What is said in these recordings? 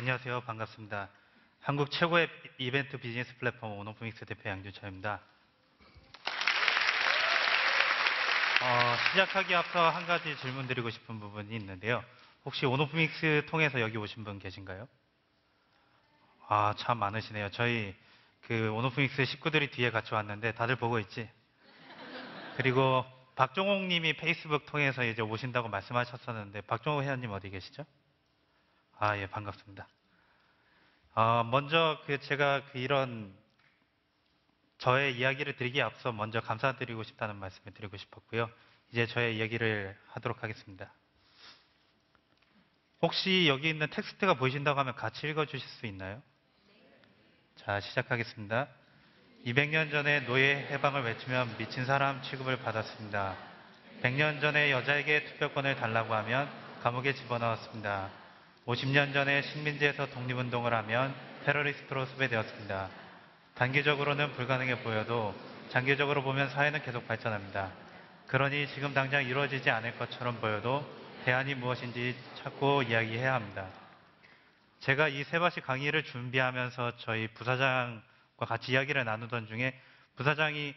안녕하세요. 반갑습니다. 한국 최고의 이벤트 비즈니스 플랫폼 오노프믹스 대표 양준철입니다. 어, 시작하기 앞서 한 가지 질문 드리고 싶은 부분이 있는데요. 혹시 오노프믹스 통해서 여기 오신 분 계신가요? 아, 참 많으시네요. 저희 그 오노프믹스 식구들이 뒤에 같이 왔는데 다들 보고 있지? 그리고 박종옥 님이 페이스북 통해서 이제 오신다고 말씀하셨었는데 박종옥 회원님 어디 계시죠? 아, 예, 반갑습니다. 어, 먼저 그 제가 그 이런 저의 이야기를 드리기에 앞서 먼저 감사드리고 싶다는 말씀을 드리고 싶었고요. 이제 저의 이야기를 하도록 하겠습니다. 혹시 여기 있는 텍스트가 보이신다고 하면 같이 읽어 주실 수 있나요? 자, 시작하겠습니다. 200년 전에 노예 해방을 외치면 미친 사람 취급을 받았습니다. 100년 전에 여자에게 투표권을 달라고 하면 감옥에 집어넣었습니다. 50년 전에 식민지에서 독립운동을 하면 테러리스트로 수배되었습니다. 단기적으로는 불가능해 보여도 장기적으로 보면 사회는 계속 발전합니다. 그러니 지금 당장 이루어지지 않을 것처럼 보여도 대안이 무엇인지 찾고 이야기해야 합니다. 제가 이 세바시 강의를 준비하면서 저희 부사장과 같이 이야기를 나누던 중에 부사장이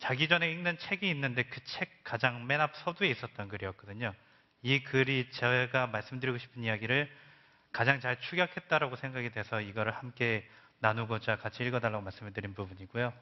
자기 전에 읽는 책이 있는데 그 책 가장 맨 앞 서두에 있었던 글이었거든요. 이 글이 제가 말씀드리고 싶은 이야기를 가장 잘 축약했다라고 생각이 돼서 이거를 함께 나누고자 같이 읽어달라고 말씀을 드린 부분이고요.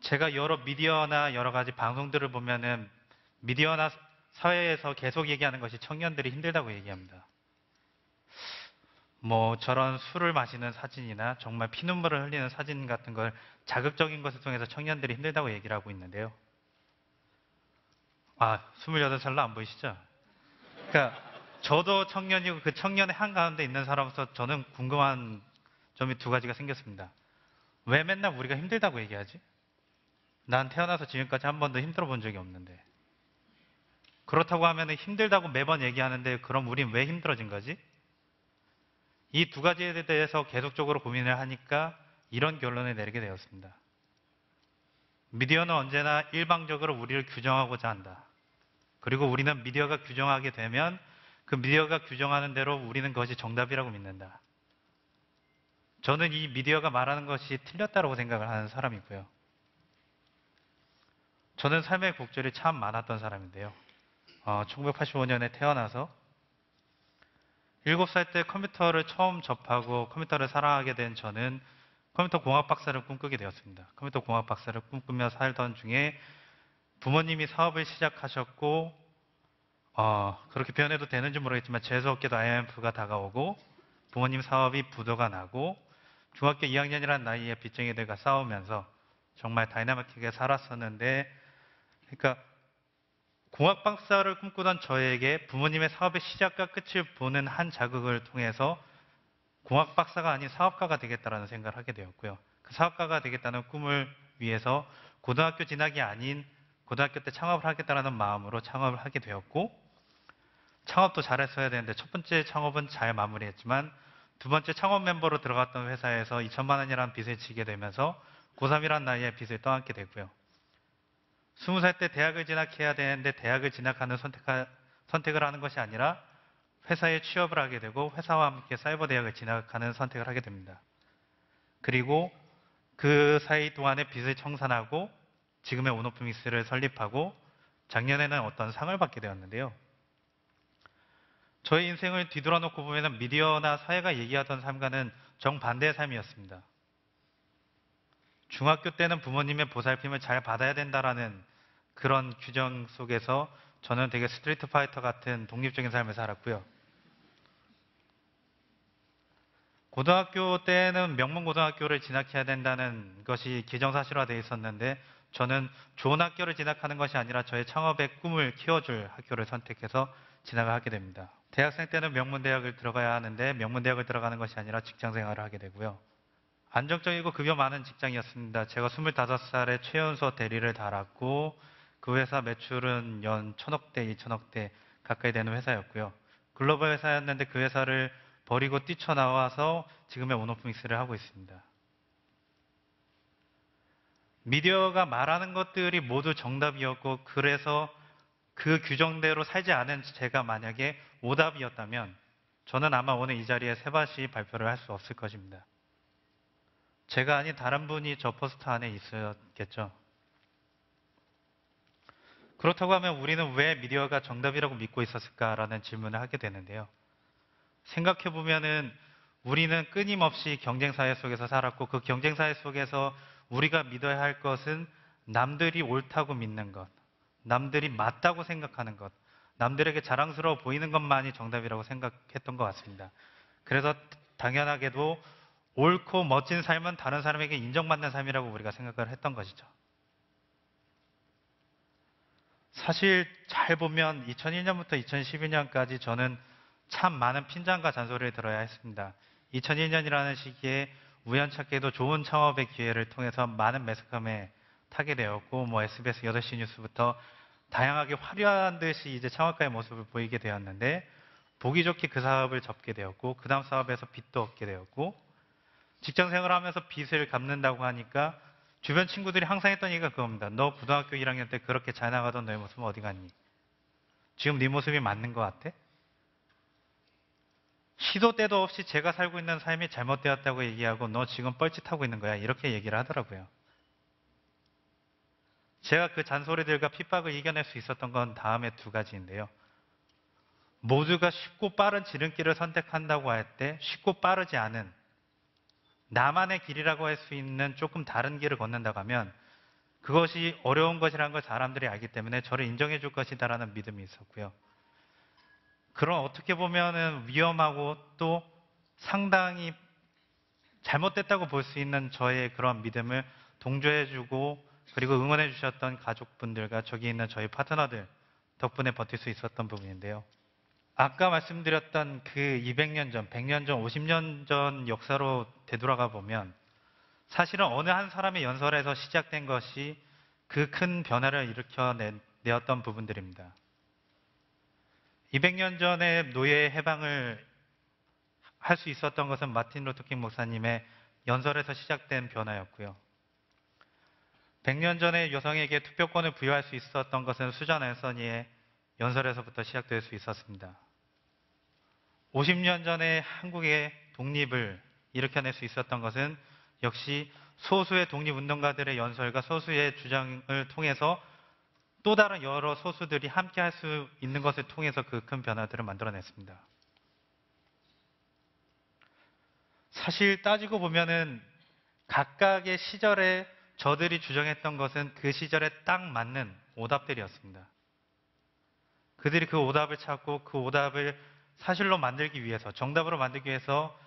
제가 여러 미디어나 여러 가지 방송들을 보면은 미디어나 사회에서 계속 얘기하는 것이 청년들이 힘들다고 얘기합니다. 뭐 저런 술을 마시는 사진이나 정말 피눈물을 흘리는 사진 같은 걸 자극적인 것을 통해서 청년들이 힘들다고 얘기를 하고 있는데요. 아, 28살로 안 보이시죠? 그러니까 저도 청년이고 그 청년의 한가운데 있는 사람으로서 저는 궁금한 점이 두 가지가 생겼습니다. 왜 맨날 우리가 힘들다고 얘기하지? 난 태어나서 지금까지 한 번도 힘들어 본 적이 없는데. 그렇다고 하면 힘들다고 매번 얘기하는데 그럼 우린 왜 힘들어진 거지? 이 두 가지에 대해서 계속적으로 고민을 하니까 이런 결론을 내리게 되었습니다. 미디어는 언제나 일방적으로 우리를 규정하고자 한다. 그리고 우리는 미디어가 규정하게 되면 그 미디어가 규정하는 대로 우리는 그것이 정답이라고 믿는다. 저는 이 미디어가 말하는 것이 틀렸다고 생각을 하는 사람이고요. 저는 삶의 곡절이 참 많았던 사람인데요. 어, 1985년에 태어나서 7살 때 컴퓨터를 처음 접하고 컴퓨터를 사랑하게 된 저는 컴퓨터 공학 박사를 꿈꾸게 되었습니다. 컴퓨터 공학 박사를 꿈꾸며 살던 중에 부모님이 사업을 시작하셨고 어, 그렇게 표현해도 되는지 모르겠지만 재수 없게도 IMF가 다가오고 부모님 사업이 부도가 나고 중학교 2학년이라는 나이에 빚쟁이들과 싸우면서 정말 다이나믹하게 살았었는데 그러니까 공학 박사를 꿈꾸던 저에게 부모님의 사업의 시작과 끝을 보는 한 자극을 통해서 공학 박사가 아닌 사업가가 되겠다라는 생각을 하게 되었고요. 그 사업가가 되겠다는 꿈을 위해서 고등학교 진학이 아닌 고등학교 때 창업을 하겠다라는 마음으로 창업을 하게 되었고 창업도 잘했어야 되는데 첫 번째 창업은 잘 마무리했지만 두 번째 창업 멤버로 들어갔던 회사에서 2천만 원이라는 빚을 지게 되면서 고3이라는 나이에 빚을 떠안게 되고요. 20살 때 대학을 진학해야 되는데 대학을 진학하는 선택하, 선택을 하는 것이 아니라 회사에 취업을 하게 되고 회사와 함께 사이버 대학을 진학하는 선택을 하게 됩니다. 그리고 그 사이 동안에 빚을 청산하고 지금의 온오프믹스를 설립하고 작년에는 어떤 상을 받게 되었는데요. 저의 인생을 뒤돌아놓고 보면 미디어나 사회가 얘기하던 삶과는 정반대의 삶이었습니다. 중학교 때는 부모님의 보살핌을 잘 받아야 된다라는 그런 규정 속에서 저는 되게 스트리트 파이터 같은 독립적인 삶을 살았고요. 고등학교 때는 명문 고등학교를 진학해야 된다는 것이 기정사실화되어 있었는데 저는 좋은 학교를 진학하는 것이 아니라 저의 창업의 꿈을 키워줄 학교를 선택해서 진학을 하게 됩니다. 대학생 때는 명문대학을 들어가야 하는데 명문대학을 들어가는 것이 아니라 직장생활을 하게 되고요. 안정적이고 급여 많은 직장이었습니다. 제가 25살에 최연소 대리를 달았고 그 회사 매출은 연 천억대, 이천억대 가까이 되는 회사였고요. 글로벌 회사였는데 그 회사를 버리고 뛰쳐나와서 지금의 온오프믹스를 하고 있습니다. 미디어가 말하는 것들이 모두 정답이었고 그래서 그 규정대로 살지 않은 제가 만약에 오답이었다면 저는 아마 오늘 이 자리에 세바시 발표를 할 수 없을 것입니다. 제가 아닌 다른 분이 저 포스터 안에 있었겠죠. 그렇다고 하면 우리는 왜 미디어가 정답이라고 믿고 있었을까라는 질문을 하게 되는데요. 생각해 보면은 우리는 끊임없이 경쟁사회 속에서 살았고 그 경쟁사회 속에서 우리가 믿어야 할 것은 남들이 옳다고 믿는 것, 남들이 맞다고 생각하는 것, 남들에게 자랑스러워 보이는 것만이 정답이라고 생각했던 것 같습니다. 그래서 당연하게도 옳고 멋진 삶은 다른 사람에게 인정받는 삶이라고 우리가 생각을 했던 것이죠. 사실 잘 보면 2001년부터 2012년까지 저는 참 많은 핀잔과 잔소리를 들어야 했습니다. 2001년이라는 시기에 우연찮게도 좋은 창업의 기회를 통해서 많은 매스컴에 타게 되었고, 뭐 SBS 8시 뉴스부터 다양하게 화려한 듯이 이제 창업가의 모습을 보이게 되었는데, 보기 좋게 그 사업을 접게 되었고, 그 다음 사업에서 빚도 얻게 되었고, 직장 생활을 하면서 빚을 갚는다고 하니까 주변 친구들이 항상 했던 얘기가 그겁니다. 너 고등학교 1학년 때 그렇게 잘 나가던 너의 모습은 어디 갔니? 지금 네 모습이 맞는 것 같아? 시도 때도 없이 제가 살고 있는 삶이 잘못되었다고 얘기하고 너 지금 뻘짓하고 있는 거야. 이렇게 얘기를 하더라고요. 제가 그 잔소리들과 핍박을 이겨낼 수 있었던 건 다음에 두 가지인데요. 모두가 쉽고 빠른 지름길을 선택한다고 할 때 쉽고 빠르지 않은 나만의 길이라고 할 수 있는 조금 다른 길을 걷는다고 하면 그것이 어려운 것이라는 걸 사람들이 알기 때문에 저를 인정해 줄 것이다라는 믿음이 있었고요. 그런 어떻게 보면은 위험하고 또 상당히 잘못됐다고 볼 수 있는 저의 그런 믿음을 동조해 주고 그리고 응원해 주셨던 가족분들과 저기 있는 저희 파트너들 덕분에 버틸 수 있었던 부분인데요. 아까 말씀드렸던 그 200년 전, 100년 전, 50년 전 역사로 되돌아가 보면 사실은 어느 한 사람의 연설에서 시작된 것이 그 큰 변화를 일으켜 내었던 부분들입니다. 200년 전에 노예 해방을 할 수 있었던 것은 마틴 루터킹 목사님의 연설에서 시작된 변화였고요. 100년 전에 여성에게 투표권을 부여할 수 있었던 것은 수잔 앤서니의 연설에서부터 시작될 수 있었습니다. 50년 전에 한국의 독립을 일으켜낼 수 있었던 것은 역시 소수의 독립운동가들의 연설과 소수의 주장을 통해서 또 다른 여러 소수들이 함께 할 수 있는 것을 통해서 그 큰 변화들을 만들어냈습니다. 사실 따지고 보면은 각각의 시절에 저들이 주장했던 것은 그 시절에 딱 맞는 오답들이었습니다. 그들이 그 오답을 찾고 그 오답을 사실로 만들기 위해서, 정답으로 만들기 위해서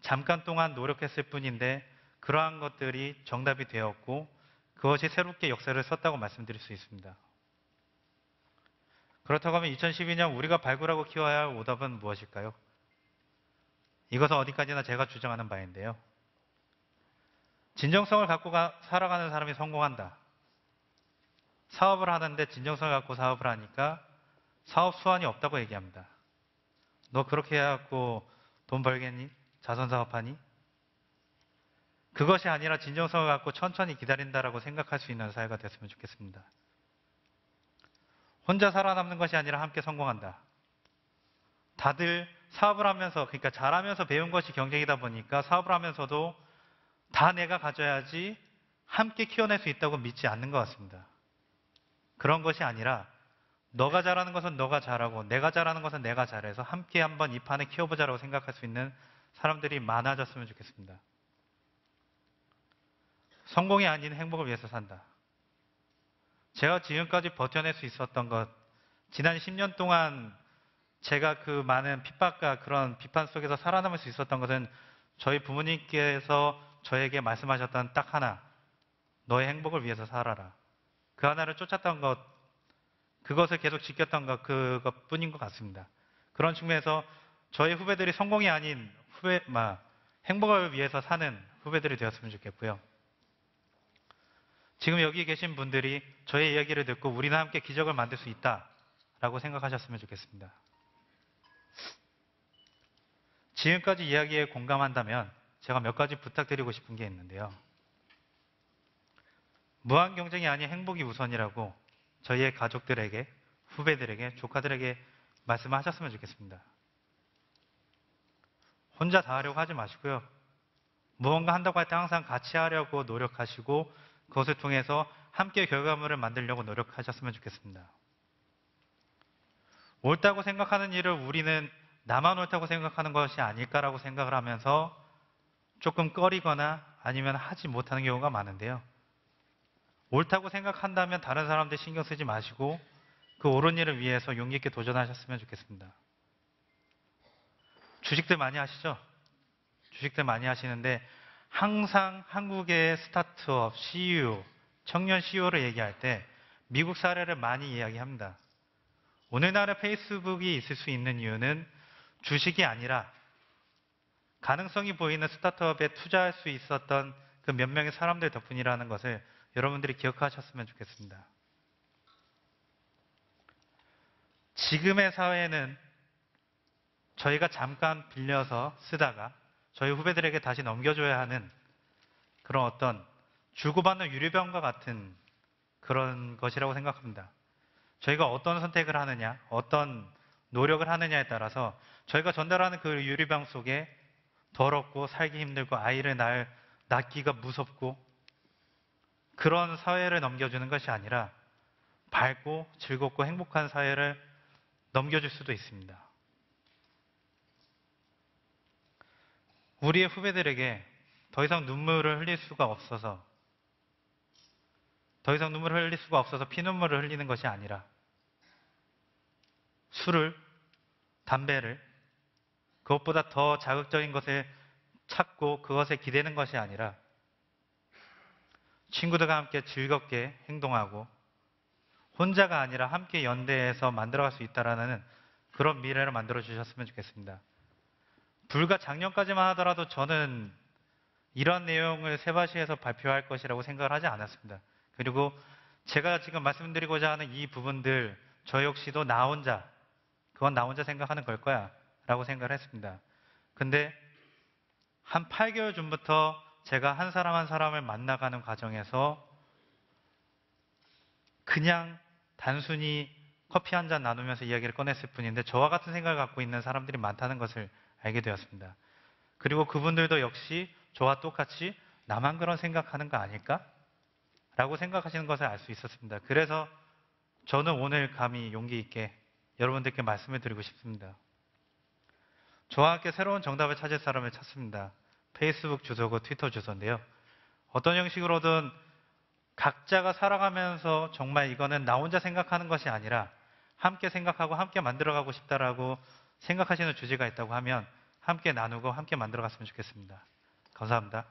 잠깐 동안 노력했을 뿐인데 그러한 것들이 정답이 되었고 그것이 새롭게 역사를 썼다고 말씀드릴 수 있습니다. 그렇다고 하면 2012년 우리가 발굴하고 키워야 할 오답은 무엇일까요? 이것은 어디까지나 제가 주장하는 바인데요. 진정성을 갖고 가, 살아가는 사람이 성공한다. 사업을 하는데 진정성을 갖고 사업을 하니까 사업 수완이 없다고 얘기합니다. 너 그렇게 해갖고 돈 벌겠니? 자선 사업하니? 그것이 아니라 진정성을 갖고 천천히 기다린다라고 생각할 수 있는 사회가 됐으면 좋겠습니다. 혼자 살아남는 것이 아니라 함께 성공한다. 다들 사업을 하면서, 그러니까 잘하면서 배운 것이 경쟁이다 보니까 사업을 하면서도 다 내가 가져야지 함께 키워낼 수 있다고 믿지 않는 것 같습니다. 그런 것이 아니라 너가 잘하는 것은 너가 잘하고 내가 잘하는 것은 내가 잘해서 함께 한번 이 판을 키워보자라고 생각할 수 있는 사람들이 많아졌으면 좋겠습니다. 성공이 아닌 행복을 위해서 산다. 제가 지금까지 버텨낼 수 있었던 것, 지난 10년 동안 제가 그 많은 핍박과 그런 비판 속에서 살아남을 수 있었던 것은 저희 부모님께서 저에게 말씀하셨던 딱 하나, 너의 행복을 위해서 살아라. 그 하나를 쫓았던 것, 그것을 계속 지켰던 것, 그것 뿐인 것 같습니다. 그런 측면에서 저희 후배들이 성공이 아닌 후배, 마, 행복을 위해서 사는 후배들이 되었으면 좋겠고요. 지금 여기 계신 분들이 저의 이야기를 듣고 우리는 함께 기적을 만들 수 있다라고 생각하셨으면 좋겠습니다. 지금까지 이야기에 공감한다면 제가 몇 가지 부탁드리고 싶은 게 있는데요. 무한 경쟁이 아닌 행복이 우선이라고 저희의 가족들에게, 후배들에게, 조카들에게 말씀하셨으면 좋겠습니다. 혼자 다 하려고 하지 마시고요. 무언가 한다고 할 때 항상 같이 하려고 노력하시고 그것을 통해서 함께 결과물을 만들려고 노력하셨으면 좋겠습니다. 옳다고 생각하는 일을 우리는 나만 옳다고 생각하는 것이 아닐까라고 생각을 하면서 조금 꺼리거나 아니면 하지 못하는 경우가 많은데요. 옳다고 생각한다면 다른 사람들 신경 쓰지 마시고 그 옳은 일을 위해서 용기 있게 도전하셨으면 좋겠습니다. 주식들 많이 하시죠? 주식들 많이 하시는데 항상 한국의 스타트업 CEO, 청년 CEO를 얘기할 때 미국 사례를 많이 이야기합니다. 오늘날의 페이스북이 있을 수 있는 이유는 주식이 아니라 가능성이 보이는 스타트업에 투자할 수 있었던 그 몇 명의 사람들 덕분이라는 것을 여러분들이 기억하셨으면 좋겠습니다. 지금의 사회는 저희가 잠깐 빌려서 쓰다가 저희 후배들에게 다시 넘겨줘야 하는 그런 어떤 주고받는 유리병과 같은 그런 것이라고 생각합니다. 저희가 어떤 선택을 하느냐, 어떤 노력을 하느냐에 따라서 저희가 전달하는 그 유리병 속에 더럽고 살기 힘들고 아이를 낳을, 낳기가 무섭고 그런 사회를 넘겨주는 것이 아니라 밝고 즐겁고 행복한 사회를 넘겨줄 수도 있습니다. 우리의 후배들에게 더 이상 눈물을 흘릴 수가 없어서 더 이상 눈물을 흘릴 수가 없어서 피눈물을 흘리는 것이 아니라 술을, 담배를 그것보다 더 자극적인 것을 찾고 그것에 기대는 것이 아니라 친구들과 함께 즐겁게 행동하고 혼자가 아니라 함께 연대해서 만들어갈 수 있다라는 그런 미래를 만들어 주셨으면 좋겠습니다. 불과 작년까지만 하더라도 저는 이런 내용을 세바시에서 발표할 것이라고 생각을 하지 않았습니다. 그리고 제가 지금 말씀드리고자 하는 이 부분들 저 역시도 나 혼자 그건 나 혼자 생각하는 걸 거야 라고 생각을 했습니다. 근데 한 8개월 전부터 제가 한 사람 한 사람을 만나가는 과정에서 그냥 단순히 커피 한 잔 나누면서 이야기를 꺼냈을 뿐인데 저와 같은 생각을 갖고 있는 사람들이 많다는 것을 알게 되었습니다. 그리고 그분들도 역시 저와 똑같이 나만 그런 생각하는 거 아닐까? 라고 생각하시는 것을 알 수 있었습니다. 그래서 저는 오늘 감히 용기 있게 여러분들께 말씀을 드리고 싶습니다. 저와 함께 새로운 정답을 찾을 사람을 찾습니다. 페이스북 주소고 트위터 주소인데요. 어떤 형식으로든 각자가 살아가면서 정말 이거는 나 혼자 생각하는 것이 아니라 함께 생각하고 함께 만들어가고 싶다라고 생각하시는 주제가 있다고 하면 함께 나누고 함께 만들어 갔으면 좋겠습니다. 감사합니다.